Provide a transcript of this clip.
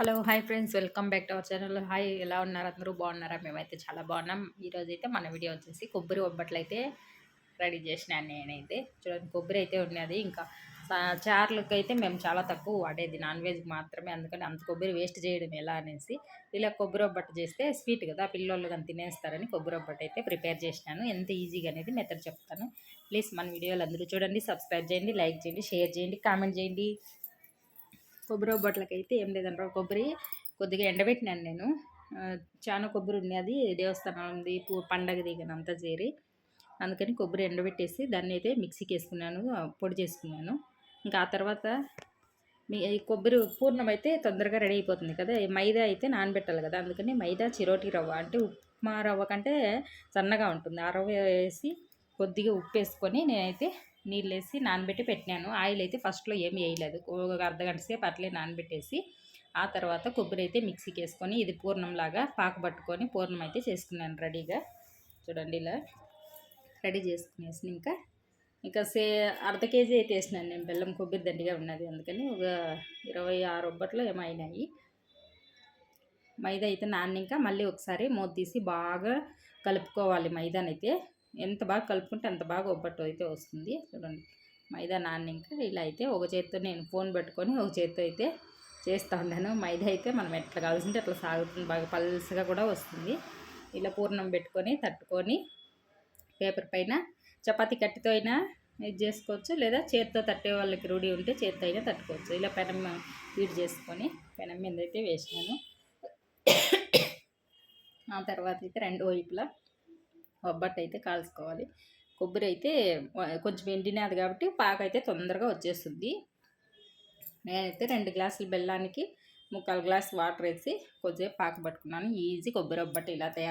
Hello hi friends. Welcome back to our channel. Hi ఎలా ఉన్నారు? అందరూ బాగున్నారా? మేమైతే చాలా బాగున్నాం. ఈరోజు అయితే మన వీడియో వచ్చేసి కొబ్బరి ఒబ్బట్లు అయితే రెడీ చేసినాను నేనైతే. చూడండి కొబ్బరి అయితే ఉన్నది. ఇంకా చార్లకు అయితే మేము చాలా తక్కువ వాడేది నాన్ వెజ్ మాత్రమే. అందుకని అంత కొబ్బరి వేస్ట్ చేయడం ఎలా అనేసి ఇలా కొబ్బరి ఒబ్బట్టు చేస్తే స్వీట్ కదా పిల్లోళ్ళు కానీ తినేస్తారని కొబ్బరి ఒబ్బట్టు అయితే ప్రిపేర్ చేసినాను. ఎంత ఈజీగా అనేది మెథడ్ చెప్తాను. ప్లీజ్ మన వీడియోలు అందరూ చూడండి సబ్స్క్రైబ్ చేయండి లైక్ చేయండి షేర్ చేయండి కామెంట్ చేయండి. కొబ్బరి బొట్లకి అయితే ఏం లేదంటారు కొబ్బరి కొద్దిగా ఎండబెట్టినాను నేను. చాలా కొబ్బరి ఉన్నది దేవస్థానం ఉంది. పూ పండగ కానీ అంతా చేరి. అందుకని కొబ్బరి ఎండబెట్టేసి దాన్ని అయితే మిక్సీకి వేసుకున్నాను పొడి చేసుకున్నాను. ఇంకా ఆ తర్వాత మీ కొబ్బరి పూర్ణం అయితే తొందరగా రెడీ అయిపోతుంది కదా. మైదా అయితే నానబెట్టాలి కదా. అందుకని మైదా చిరోటి రవ్వ అంటే ఉప్మా రవ్వ కంటే సన్నగా ఉంటుంది. ఆ రవ్వ వేసి కొద్దిగా ఉప్పు వేసుకొని నేనైతే నీళ్ళు వేసి నానబెట్టి పెట్టినాను. ఆయిల్ అయితే ఫస్ట్లో ఏమి వేయలేదు. ఒక అర్ధగంట సేపు అట్లే నానబెట్టేసి ఆ తర్వాత కొబ్బరి అయితే మిక్సీకి వేసుకొని ఇది పూర్ణంలాగా పాకు పట్టుకొని పూర్ణం అయితే చేసుకున్నాను రెడీగా. చూడండి ఇలా రెడీ చేసుకునేసి ఇంకా. ఇంకా సే అర్ధ కేజీ అయితే వేసినాను నేను. బెల్లం కొబ్బరి దండిగా ఉన్నది. అందుకని ఒక ఇరవై ఆరు ఒబ్బట్లో ఏమైనాయి మైదా అయితే నాన్న ఇంకా మళ్ళీ ఒకసారి మూత తీసి బాగా కలుపుకోవాలి మైదానైతే. ఎంత బాగా కలుపుకుంటే అంత బాగా ఒబ్బట్టు అయితే వస్తుంది. చూడండి. మైదా నాన్నింక ఇలా అయితే ఒక చేత్తో నేను ఫోన్ పెట్టుకొని ఒక చేత్తో అయితే చేస్తూ ఉన్నాను. మైదా అయితే మనం ఎట్లా కావాల్సింటే అట్లా సాగుతుంది. బాగా పల్సగా కూడా వస్తుంది. ఇలా పూర్ణం పెట్టుకొని తట్టుకొని పేపర్ పైన చపాతి కట్టితో అయినా ఇది చేసుకోవచ్చు. లేదా చేత్తో తట్టే వాళ్ళకి రూఢి ఉంటే చేతితో అయినా తట్టుకోవచ్చు. ఇలా పెనం హీట్ చేసుకొని పెనం మీద అయితే వేసినాను. ఆ తర్వాత అయితే రెండు వైపులా ఒబ్బట్టు అయితే కాల్చుకోవాలి. కొబ్బరి అయితే కొంచెం ఎండినది కాబట్టి పాక అయితే తొందరగా వచ్చేస్తుంది. నేనైతే రెండు గ్లాసుల బెల్లానికి ముక్కాలు గ్లాస్ వాటర్ వేసి కొద్దిసేపు పాక పట్టుకున్నాను ఈజీ కొబ్బరి ఒబ్బట్టు ఇలా తయారు